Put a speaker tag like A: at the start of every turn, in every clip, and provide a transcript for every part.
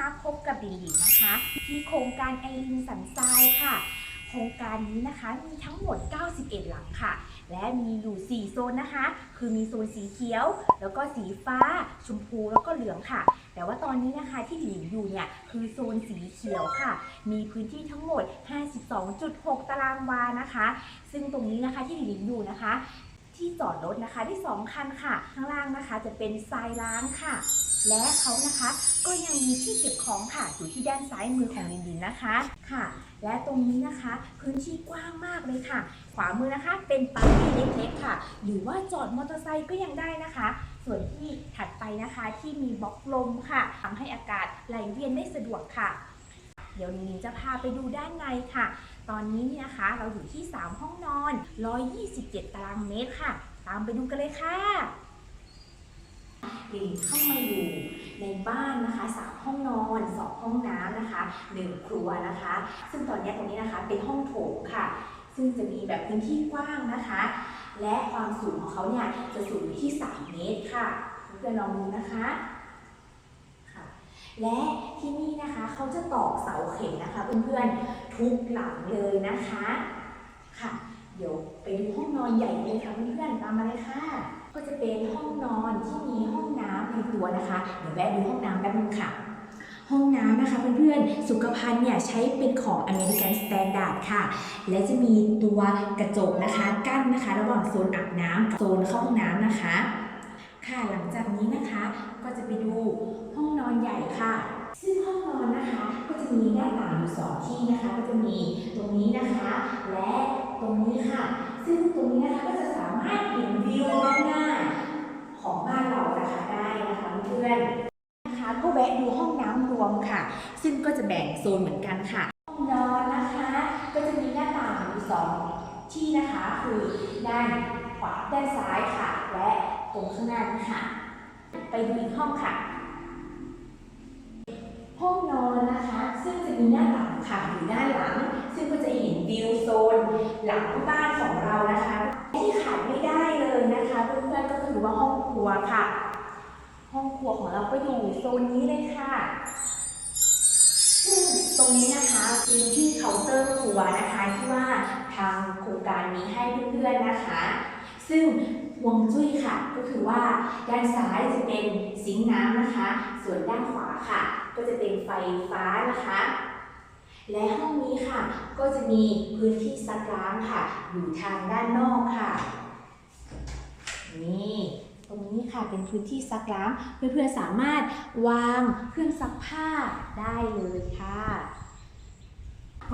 A: นะคะพบกับดินหลินนะคะที่โครงการไอรินสันทรายค่ะ โครงการนี้นะคะมีทั้งหมด 91 หลังค่ะ และมีอยู่ 4 โซนนะคะ คือมีโซนสีเขียว แล้วก็สีฟ้า ชมพูแล้วก็เหลืองค่ะ แต่ว่าตอนนี้นะคะที่หลินอยู่เนี่ยคือโซนสีเขียวค่ะ มีพื้นที่ทั้งหมด 52.6 ตารางวานะคะ ซึ่งตรงนี้นะคะที่หลินอยู่นะคะ ที่จอดรถนะคะได้สองคันค่ะ ข้างล่างนะคะจะเป็นทรายล้างค่ะ และเขานะคะก็ยังมีที่เก็บของค่ะอยู่ที่ด้านซ้ายมือของลินดินนะคะค่ะ และตรงนี้นะคะพื้นที่กว้างมากเลยค่ะ ขวามือนะคะเป็นปาร์ตี้เล็กๆค่ะ หรือว่าจอดมอเตอร์ไซค์ก็ยังได้นะคะ ส่วนที่ถัดไปนะคะที่มีบล็อกลมค่ะทำให้อากาศไหลเวียนได้สะดวกค่ะ ดี๋ยวลินดินจะพาไปดูด้านในค่ะ ตอนนี้เนี่ยนะคะเราอยู่ที่ 3 ห้องนอน 127 ตารางเมตรค่ะ ตามไปดูกันเลยค่ะลินเข้ามาอยู่ในบ้านนะคะ3ห้องนอน2ห้องน้ำนะคะ1ครัวนะคะ ซึ่งตอนนี้ตรงนี้นะคะเป็นห้องโถงค่ะ ซึ่งจะมีแบบพื้นที่กว้างนะคะ และความสูงของเขาเนี่ยจะสูงอยู่ที่ 3 เมตรค่ะเพื่อนลองดูนะคะ และที่นี่นะคะเขาจะตอกเสาเข็มนะคะเพื่อนๆทุกหลังเลยนะคะค่ะเดี๋ยวไปดูห้องนอนใหญ่เลยค่ะเพื่อนๆตามมาเลยค่ะ ก็จะเป็นห้องนอนที่มีห้องน้ำในตัวนะคะเดี๋ยวแวะดูห้องน้ำแป๊บนึงค่ะ ห้องน้ำนะคะเพื่อนๆสุขภัณฑ์เนี่ยใช้เป็นของอเมริกันสแตนดาร์ดค่ะ และจะมีตัวกระจกนะคะกั้นนะคะ ระหว่างโซนอาบน้ำกับโซนเข้าห้องน้ำนะคะ ค่ะหลังจากนี้นะคะก็จะไปดูห้องนอนใหญ่ค่ะ ซึ่งห้องนอนนะคะ ก็จะมีหน้าต่าง องที่นะคะก็จะมีตรงนี้นะคะ และตรงนี้ค่ะ ซึ่งตรงนี้นะคะก็จะสามารถเห็นวิวด้านหน้าของบ้านเรานะคะได้นะคะเพื่อนนะคะก็แวะดูห้องน้ำรวมค่ะ ซึ่งก็จะแบ่งโซนเหมือนกันค่ะ ห้องนอนนะคะ ก็จะมีหน้าต่างอยู่สองที่นะคะคือด้านขวาด้านซ้ายค่ะ และตรงข้างหน้าค่ะ ไปดูอีกห้องค่ะ วิวโซนหลังบ้านของเรานะคะ ที่ขาดไม่ได้เลยนะคะเพื่อนๆก็คือว่าห้องครัวค่ะ ห้องครัวของเราก็อยู่โซนนี้เลยค่ะซึ่งตรงนี้นะคะเป็นที่เคาน์เตอร์ครัวนะคะที่ว่าทางโครงการนี้ให้เพื่อนๆนะคะ ซึ่งฮวงจุ้ยค่ะ ก็คือว่าด้านซ้ายจะเป็นซิงน้ำนะคะ ส่วนด้านขวาค่ะ ก็จะเป็นไฟฟ้านะคะ และห้องนี้ค่ะ ก็จะมีพื้นที่ซักล้างค่ะ อยู่ทางด้านนอกค่ะ นี่ตรงนี้ค่ะเป็นพื้นที่ซักล้างเพื่อนๆสามารถวางเครื่องซักผ้าได้เลยค่ะ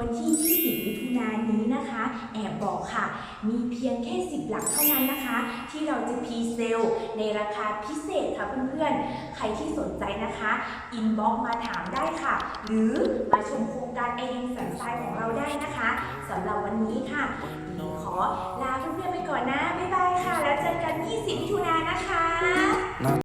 A: วันที่ 20 มิถุนายนนี้นะคะ แอบบอกค่ะ มีเพียงแค่ 10 หลักเท่านั้นนะคะ ที่เราจะพรีเซลในราคาพิเศษค่ะเพื่อนๆ ใครที่สนใจนะคะอินบ็อกมาถามได้ค่ะ หรือมาชมโครงการไอเดียสันทรายของเราได้นะคะสำหรับวันนี้ค่ะขอลาเพื่อนๆไปก่อนนะ บ๊ายบายค่ะ แล้วเจอกัน 20 มิถุนายนนะคะ